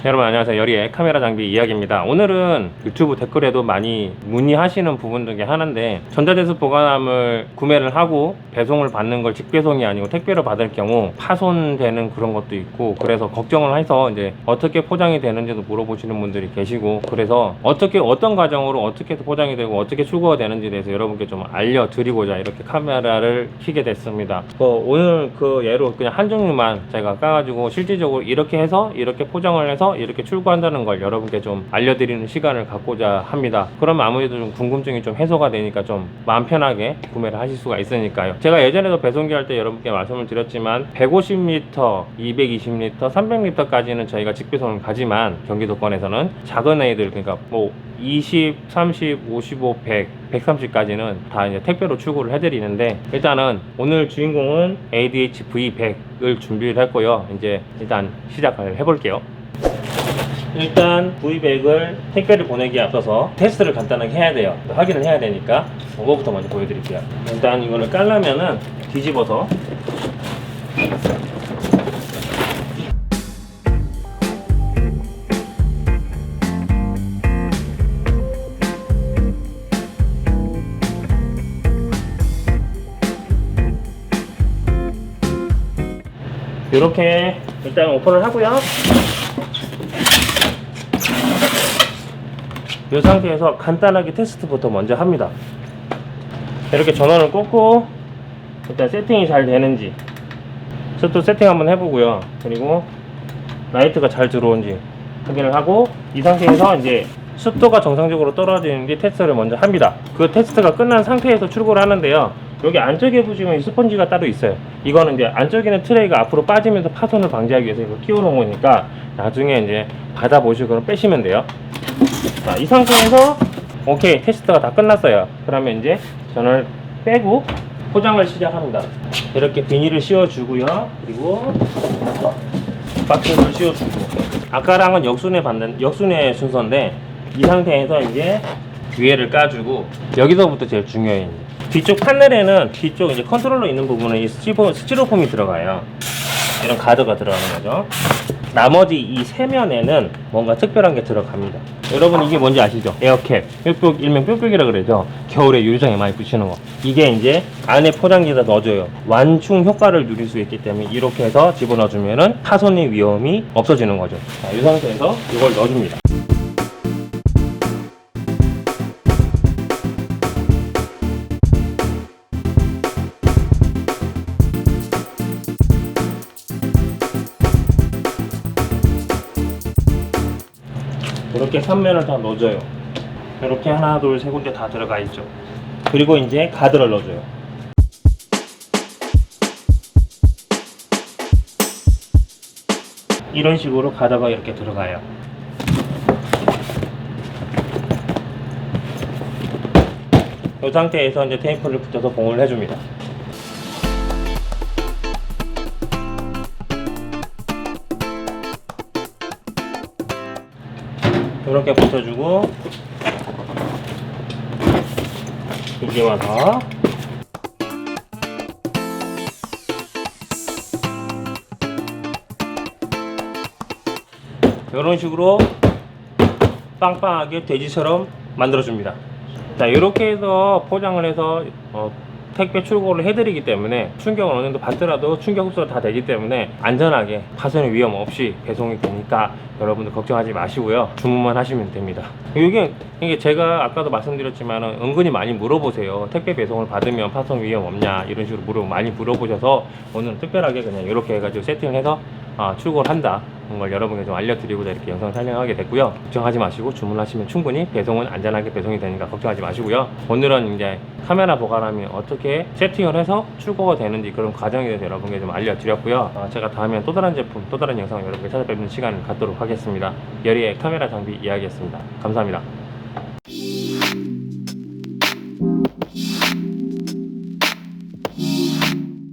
여러분 안녕하세요. 여리의 카메라 장비 이야기입니다. 오늘은 유튜브 댓글에도 많이 문의하시는 부분 중에 하나인데 전자제습 보관함을 구매를 하고 배송을 받는 걸 직배송이 아니고 택배로 받을 경우 파손되는 그런 것도 있고 그래서 걱정을 해서 이제 어떻게 포장이 되는지도 물어보시는 분들이 계시고 그래서 어떻게 어떤 과정으로 어떻게 포장이 되고 어떻게 출고가 되는지에 대해서 여러분께 좀 알려드리고자 이렇게 카메라를 켜게 됐습니다. 그 오늘 그 예로 그냥 한 종류만 제가 까가지고 실질적으로 이렇게 해서 이렇게 포장을 해서 이렇게 출고한다는 걸 여러분께 좀 알려드리는 시간을 갖고자 합니다. 그러면 아무래도 좀 궁금증이 좀 해소가 되니까 좀 마음 편하게 구매를 하실 수가 있으니까요. 제가 예전에도 배송기 할 때 여러분께 말씀을 드렸지만 150리터, 220리터, 300리터까지는 저희가 직배송을 가지만 경기도권에서는 작은 애들 그러니까 뭐 20, 30, 55, 100, 130까지는 다 이제 택배로 출고를 해드리는데 일단은 오늘 주인공은 ADH V100을 준비를 했고요. 이제 일단 시작을 해볼게요. 일단 V100을 택배를 보내기에 앞서서 테스트를 간단하게 해야 돼요. 확인을 해야 되니까 그거부터 먼저 보여드릴게요. 일단 이거를 깔려면은 뒤집어서 이렇게 일단 오픈을 하고요. 이 상태에서 간단하게 테스트부터 먼저 합니다. 이렇게 전원을 꽂고 일단 세팅이 잘 되는지 또 세팅 한번 해보고요. 그리고 라이트가 잘 들어온지 확인을 하고 이 상태에서 이제 습도가 정상적으로 떨어지는지 테스트를 먼저 합니다. 그 테스트가 끝난 상태에서 출고를 하는데요. 여기 안쪽에 보시면 이 스펀지가 따로 있어요. 이거는 이제 안쪽에 있는 트레이가 앞으로 빠지면서 파손을 방지하기 위해서 이거 끼워놓은 거니까 나중에 이제 받아보시고 그럼 빼시면 돼요. 자, 이 상태에서 오케이 테스트가 다 끝났어요. 그러면 이제 전을 빼고 포장을 시작합니다. 이렇게 비닐을 씌워주고요. 그리고 박스를 씌워주고 아까랑은 역순에 받는 역순의 순서인데 이 상태에서 이제 위에를 까주고 여기서부터 제일 중요해요. 뒤쪽 판넬에는 뒤쪽 이제 컨트롤러 있는 부분은 이 스티로, 스티로폼이 들어가요. 이런 가드가 들어가는 거죠. 나머지 이 세 면에는 뭔가 특별한 게 들어갑니다. 여러분 이게 뭔지 아시죠? 에어캡, 뾱뾱 일명 뾱뾱이라 그러죠. 겨울에 유리장에 많이 붙이는 거. 이게 이제 안에 포장지에다 넣어줘요. 완충 효과를 누릴 수 있기 때문에 이렇게 해서 집어넣어주면은 파손의 위험이 없어지는 거죠. 자, 이 상태에서 이걸 넣어줍니다. 이렇게 3면을 다 넣어줘요. 이렇게 하나, 둘, 세 군데 다 들어가 있죠. 그리고 이제 가드를 넣어줘요. 이런 식으로 가드가 이렇게 들어가요. 이 상태에서 이제 테이프를 붙여서 봉을 해줍니다. 이렇게 붙여주고 이제 와서 이런 식으로 빵빵하게 돼지처럼 만들어줍니다. 자 이렇게 해서 포장을 해서 어, 택배 출고를 해드리기 때문에 충격을 어느 정도 받더라도 충격 흡수가 다 되기 때문에 안전하게 파손의 위험 없이 배송이 되니까 여러분들 걱정하지 마시고요. 주문만 하시면 됩니다. 이게 이게 제가 아까도 말씀드렸지만 은근히 많이 물어보세요. 택배 배송을 받으면 파손 위험 없냐 이런 식으로 물어 많이 물어보셔서 오늘은 특별하게 그냥 이렇게 해가지고 세팅을 해서 아, 출고를 한다 걸 여러분께 좀 알려드리고자 이렇게 영상 촬영하게 됐고요. 걱정하지 마시고 주문하시면 충분히 배송은 안전하게 배송이 되니까 걱정하지 마시고요. 오늘은 이제 카메라 보관함이 어떻게 세팅을 해서 출고가 되는지 그런 과정에 대해서 여러분께 좀 알려드렸고요. 아, 제가 다음에 또 다른 제품 또 다른 영상을 여러분께 찾아뵙는 시간을 갖도록 하겠습니다. 여리의 카메라 장비 이야기였습니다. 감사합니다